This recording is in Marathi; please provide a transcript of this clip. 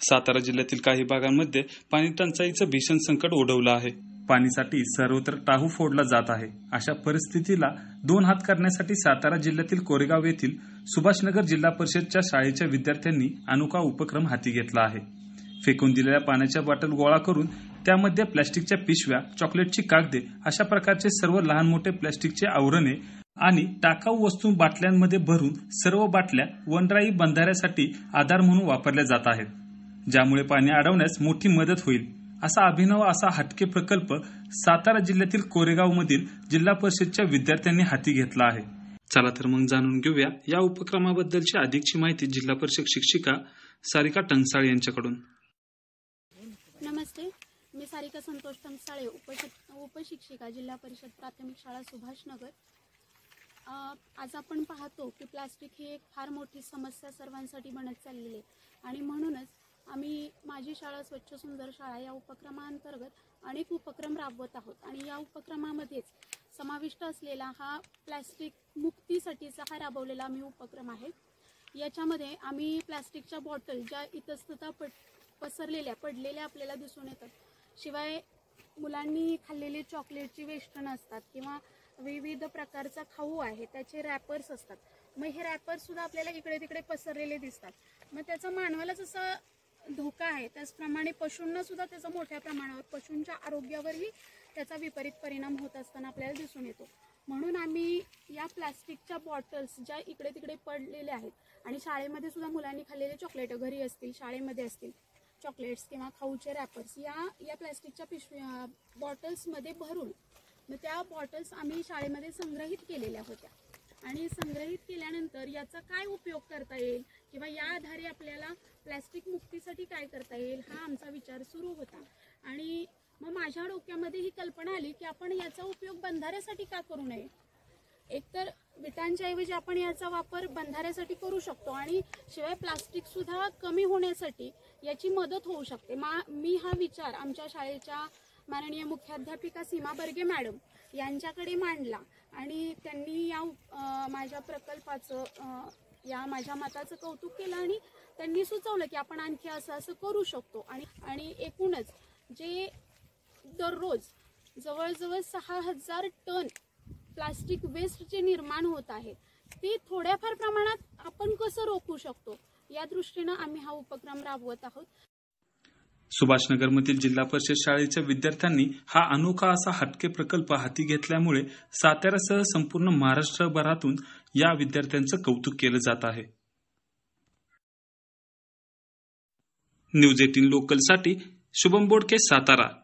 सातारा जिल्ह्यातील काही भागांमध्ये पाणी टंचाईचं भीषण संकट ओढवलं आहे. पाणीसाठी सर्वत्र टाहू फोडला जात आहे. अशा परिस्थितीला दोन हात करण्यासाठी सातारा जिल्ह्यातील कोरेगाव येथील सुभाषनगर जिल्हा परिषदच्या शाळेच्या विद्यार्थ्यांनी अनोखा उपक्रम हाती घेतला आहे. फेकून दिलेल्या पाण्याच्या बॉटल गोळा करून त्यामध्ये प्लॅस्टिकच्या पिशव्या चॉकलेटची कागदे अशा प्रकारचे सर्व लहान मोठे प्लॅस्टिकचे आवरणे आणि टाकाऊ वस्तू बाटल्यांमध्ये भरून सर्व बाटल्या वनराई बंधाऱ्यासाठी आधार म्हणून वापरल्या जात आहेत. ज्यामुळे पाणी अडवण्यास मोठी मदत होईल. असा अभिनव असा हटके प्रकल्प सातारा जिल्ह्यातील कोरेगाव मधील जिल्हा परिषदच्या विद्यार्थ्यांनी हाती घेतला आहे. चला तर मग जाणून घेऊया या उपक्रमाबद्दलची अधिकची माहिती जिल्हा परिषद शिक्षिका सारिका टंगसाळ यांच्याकडून. नमस्ते. मी सारिका संतोष टंगसाळे उपशिक उपशिक्षिका जिल्हा परिषद प्राथमिक शाळा सुभाषनगर. अ, आज आपण पाहतो की प्लास्टिक ही एक फार मोठी समस्या सर्वांसाठी बनत चाललेली आहे. आणि म्हणूनच आम्ही माझी शाळा स्वच्छ सुंदर शाळा या उपक्रमाअंतर्गत अनेक उपक्रम राबवत आहोत. आणि या उपक्रमामध्येच समाविष्ट असलेला हा प्लॅस्टिक मुक्तीसाठीचा हा राबवलेला आम्ही उपक्रम आहे. याच्यामध्ये आम्ही प्लॅस्टिकच्या बॉटल ज्या इतस्तता पट पसरलेल्या पडलेल्या आपल्याला दिसून येतात. शिवाय मुलांनी खाल्लेले चॉकलेटची वेष्टनं असतात किंवा विविध प्रकारचा खाऊ आहे त्याचे रॅपर्स असतात. मग हे रॅपर्ससुद्धा आपल्याला इकडे तिकडे पसरलेले दिसतात. मग त्याचा मानवाला असं धोका आहे. त्याचप्रमाणे पशूंना सुद्धा त्याचा मोठ्या प्रमाणावर पशूंच्या आरोग्यावरही त्याचा विपरीत परिणाम होत असताना आपल्याला दिसून येतो. म्हणून आम्ही या प्लास्टिकच्या बॉटल्स ज्या इकडे तिकडे पडलेल्या आहेत आणि शाळेमध्ये सुद्धा मुलांनी खाल्लेले चॉकलेट घरी असतील शाळेमध्ये असतील चॉकलेट्स किंवा खाऊचे रॅपर्स या या प्लॅस्टिकच्या पिशवी बॉटल्समध्ये भरून मग त्या बॉटल्स आम्ही शाळेमध्ये संग्रहित केलेल्या होत्या. आणि संग्रहित केल्यानंतर याचा काय उपयोग करता येईल? किंवा या आधारे आपल्याला प्लॅस्टिक मुक्तीसाठी काय करता येईल? हा आमचा विचार सुरू होता. आणि मग माझ्या डोक्यामध्ये ही कल्पना आली की आपण याचा उपयोग बंधाऱ्यासाठी का करू नये? एकतर विटांच्या ऐवजी आपण याचा वापर बंधाऱ्यासाठी करू शकतो आणि शिवाय प्लास्टिक सुद्धा कमी होण्यासाठी याची मदत होऊ शकते. मा मी हा विचार आमच्या शाळेच्या माननीय मुख्याध्यापिका सीमा बर्गे मॅडम यांच्याकडे मांडला आणि त्यांनी माझ्या प्रकल्पाचं या माझ्या मताचं कौतुक केलं आणि त्यांनी सुचवलं की आपण आणखी असं असं करू शकतो. आणि आणि एकूणच जे दररोज जवळजवळ सहा हजार टन प्लास्टिक वेस्ट जे निर्माण होत आहे ते थोड्याफार प्रमाणात आपण कसं रोखू शकतो? या दृष्टीनं आम्ही हा उपक्रम राबवत आहोत. सुभाषनगरमधील जिल्हा परिषद शाळेच्या विद्यार्थ्यांनी हा अनोखा असा हटके प्रकल्प हाती घेतल्यामुळे साताऱ्यासह संपूर्ण महाराष्ट्रभरातून या विद्यार्थ्यांचं कौतुक केलं जात आहे. न्यूज एटीन लोकलसाठी शुभम बोडके सातारा.